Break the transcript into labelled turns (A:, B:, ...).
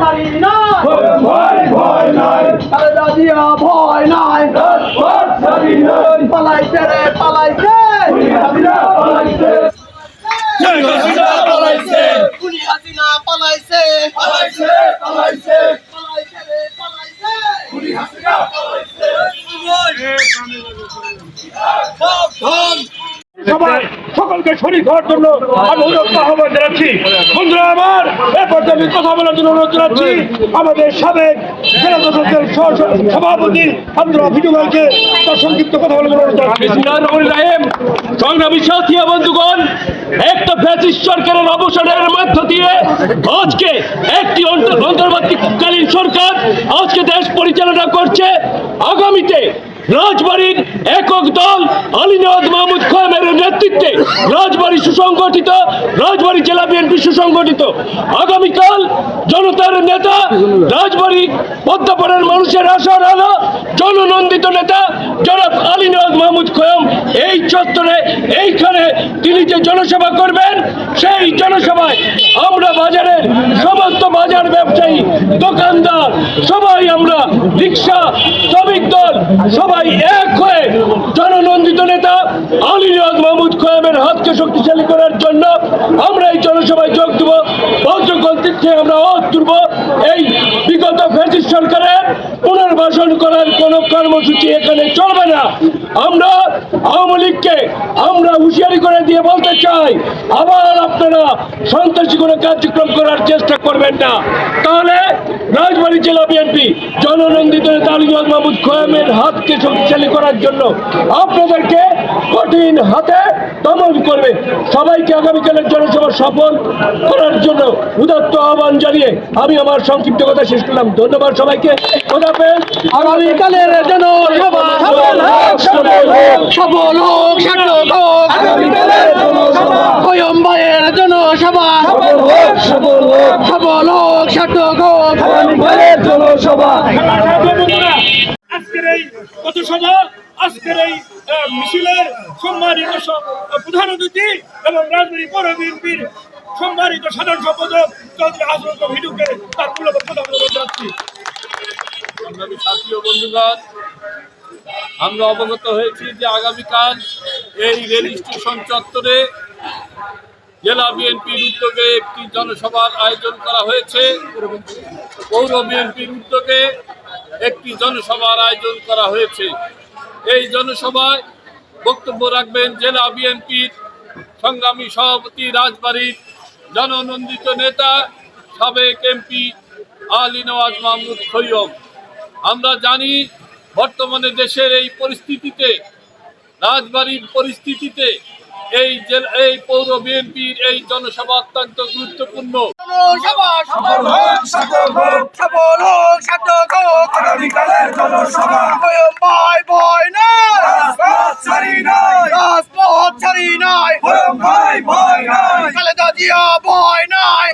A: ছাড়ি না।
B: ভয় ভয় নাই।
A: খালেদা জিয়া ভয় নাই।
B: রাজপথ ছাড়ি নাই।
A: পালাইছে রে পালাইছে।
B: হাসিনা পালাইছে। হাসিনা পালাইছে।
A: হাসিনা পালাইছে।
B: পালাইছে পালাইছে।
A: পালাইছে রে পালাইছে।
B: হাসিনা পালাইছে।
C: সবাই। সকলকে শরীর হওয়ার জন্য আমি অনুরোধ আহ্বান জানাচ্ছি। বন্ধুরা, আমার এ পর্যায়ে কথা বলার জন্য অনুরোধ জানাচ্ছি। আমাদের সাবেক জেলা সহ- সভাপতি আব্দুল হাফিজুলকে তার সংক্ষিপ্ত কথা বলার জন্য অনুরোধ
D: সংগ্রামী সাথী বন্ধুগণ, একটা ফ্যাসিস্ট সরকারের অবসানের মধ্য দিয়ে আজকে একটি অন্ত- অন্তর্বর্তীকালীন সরকার আজকে দেশ পরিচালনা করছে। আগামীতে রাজবাড়ির একক দল আলিনাদ মাহমুদ খোয়ামের নেতৃত্বে রাজবাড়ি সুসংগঠিত, রাজবাড়ি জেলা বিএনপি সুসংগঠিত। আগামীকাল জনতার নেতা, রাজবাড়ি পদ্মাপাড়ার মানুষের আশার আলো জননন্দিত নেতা জনাব আলিনাজ মাহমুদ খোয়ম এই চত্বরে, এইখানে তিনি যে জনসভা করবেন, সেই জনসভায় আমরা বাজারের সমস্ত বাজার ব্যবসায়ী, দোকানদার, সবাই আমরা রিক্সা সবাই এক হয়ে জননন্দিত নেতা আলিনাজ মাহমুদ খোয়ামের হাতকে শক্তিশালী করার জন্য আমরা এই জনসভায় যোগ দেব। বজ্রকল থেকে আমরা অত তুলব। এই বিগত ফ্যাসিস্ট সরকারের পুনর্বাসন করার কোন কর্মসূচি এখানে চলবে না। আমরা আওয়ামী লীগকে আমরা হুঁশিয়ারি করে দিয়ে বলতে চাই, আবার আপনারা সন্ত্রাসী কোনো কার্যক্রম করার চেষ্টা করবেন না। তাহলে রাজবাড়ী জেলা বিএনপি জননন্দিত নেতা আলিবাগ মাহমুদ খোয়ামের হাতকে শক্তিশালী করার জন্য আপনাদেরকে কঠিন হাতে দমন করবে। সবাইকে আগামীকালের জনসভা সফল করার জন্য উদাত্ত আহ্বান জানিয়ে আমি আমার সংক্ষিপ্ত কথা শেষ করলাম। ধন্যবাদ সবাইকে।
A: আগামীকালের জনসভা সফল হোক
B: সফল হোক
A: সফল হোক সার্থক হোক
B: আগামীকালের জনসভা
A: খয়ম ভাইয়ের জনসভা
B: সফল হোক সফল হোক
A: সফল হোক সার্থক
B: জনসভা
C: আজকের এই পথসভা আজকের এই মিছিলের সম্মানিত প্রধান অতিথি এবং রাজবাড়ী পৌর বিএনপির সম্মানিত সাধারণ সম্পাদক চৌধুরী আজরত ভিডুকে তার মূল্যবান কথা বলে যাচ্ছি।
D: সংগ্রামী সাথী ও বন্ধুগণ আমরা অবগত হয়েছি যে আগামীকাল এই রেল স্টেশন চত্বরে জেলা বিএনপির উদ্যোগে একটি জনসভার আয়োজন করা হয়েছে। পৌর বিএনপির উদ্যোগে একটি জনসভার আয়োজন করা হয়েছে। এই জনসভায় বক্তব্য রাখবেন জেলা বিএনপির সংগ্রামী সভাপতি রাজবাড়ির জননন্দিত নেতা সাবেক এমপি আলী নওয়াজ মাহমুদ খৈয়ম আমরা জানি, বর্তমানে দেশের এই পরিস্থিতিতে, রাজবাড়ির পরিস্থিতিতে এই জেলা এই পৌর বিএনপির এই জনসভা অত্যন্ত গুরুত্বপূর্ণ।
A: খয়ম ভয়
B: নাই।